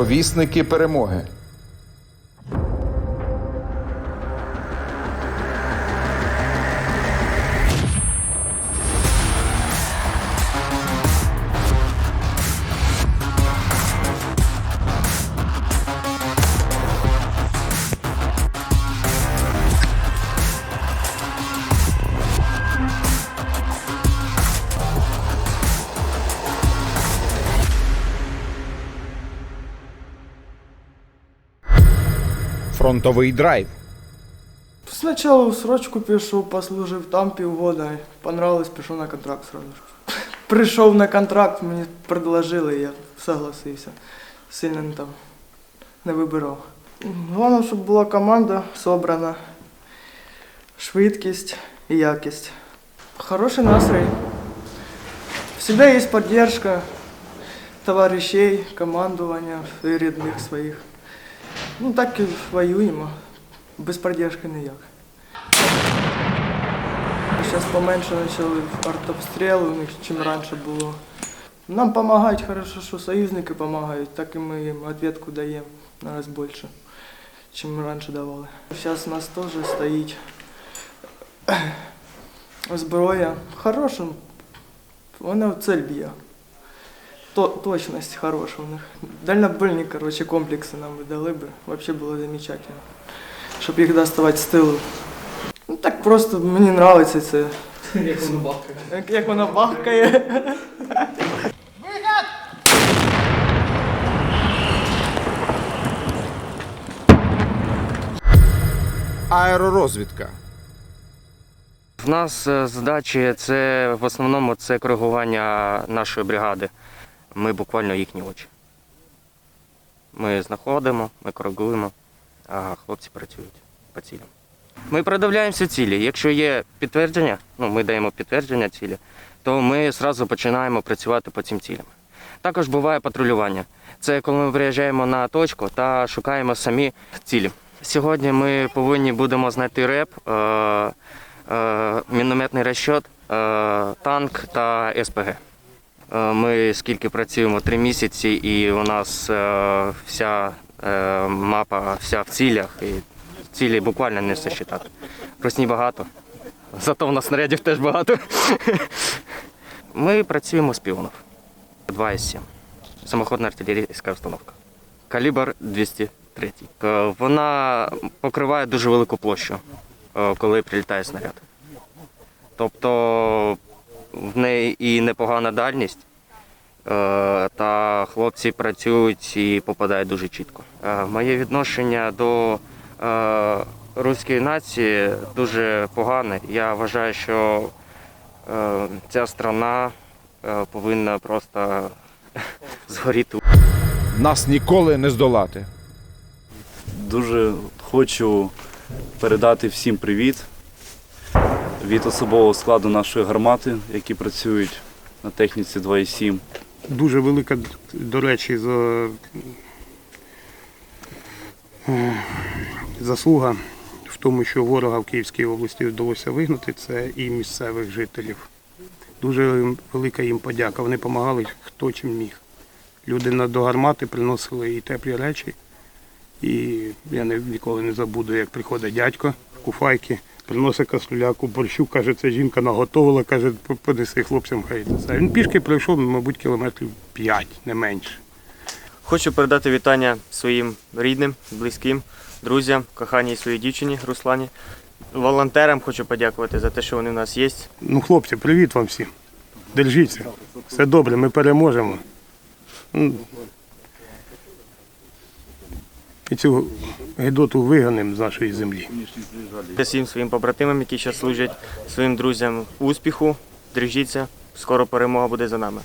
провісники перемоги. Фронтовий драйв. Сначала в срочку пішов, послужив там півгода. Понравилось, пішов на контракт сразу ж. Прийшов на контракт, мені предложили, я согласився. Сильно там не вибирав. Головне, щоб була команда собрана, швидкість і якість. Хороший настрій. Всегда є підтримка товаришей, командування і рідних своїх. Ну так і воюємо. Без поддержки ніяк. Зараз поменше почали артобстріли у них, чим раніше було. Нам допомагають хорошо, що союзники допомагають, так і ми їм відповідку даємо на раз більше, ми раніше давали. Зараз у нас теж стоїть зброя. Хороша, вона в цель б'є. То, точность хороша у них. Дальнобойні, короче, комплекси нам видали би. Вообще було замечательно. Щоб їх доставати з тилу. Ну так просто мені подобається це. Як воно бахкає. Як, як воно бахкає. Аеророзвідка. В нас е, задачі це в основному це коригування нашої бригади. Ми буквально їхні очі. Ми знаходимо, ми коригуємо, а хлопці працюють по цілям. Ми продивляємося цілі. Якщо є підтвердження, ну ми даємо підтвердження цілі, то ми одразу починаємо працювати по цим цілям. Також буває патрулювання. Це коли ми приїжджаємо на точку та шукаємо самі цілі. Сьогодні ми повинні будемо знайти реп, е, е, мінометний розчот, е, танк та СПГ. Е, Ми скільки працюємо три місяці, і у нас е, вся е, мапа вся в цілях. І цілі буквально не все считати. Русні багато. Зато у нас снарядів теж багато. Ми працюємо з піонів. 2,7. Самоходна артилерійська установка. Калібр 203. Е, Вона покриває дуже велику площу, коли прилітає снаряд. Тобто в неї і непогана дальність, е, та хлопці працюють і попадають дуже чітко. Е, Моє відношення до е, руської нації дуже погане. Я вважаю, що ця страна повинна просто згоріти. Нас ніколи не здолати. Дуже хочу передати всім привіт від особового складу нашої гармати, які працюють на техніці 2.7. Дуже велика, до речі, за, е, заслуга в тому, що ворога в Київській області вдалося вигнати, це і місцевих жителів. Дуже велика їм подяка. Вони допомагали хто чим міг. Люди до гармати приносили і теплі речі. І я ніколи не забуду, як приходить дядько в куфайки, приносить кастрюляку борщу, каже, це жінка наготовила, каже, понеси хлопцям хай. Він пішки пройшов, мабуть, кілометрів 5, не менше. Хочу передати вітання своїм рідним, близьким, друзям, коханій своїй дівчині Руслані. Волонтерам хочу подякувати за те, що вони в нас є. Ну, хлопці, привіт вам всім. Держіться. Все добре, ми переможемо. І цю гидоту виганемо з нашої землі. Всім своїм побратимам, які зараз служать, своїм друзям успіху. Держіться, скоро перемога буде за нами.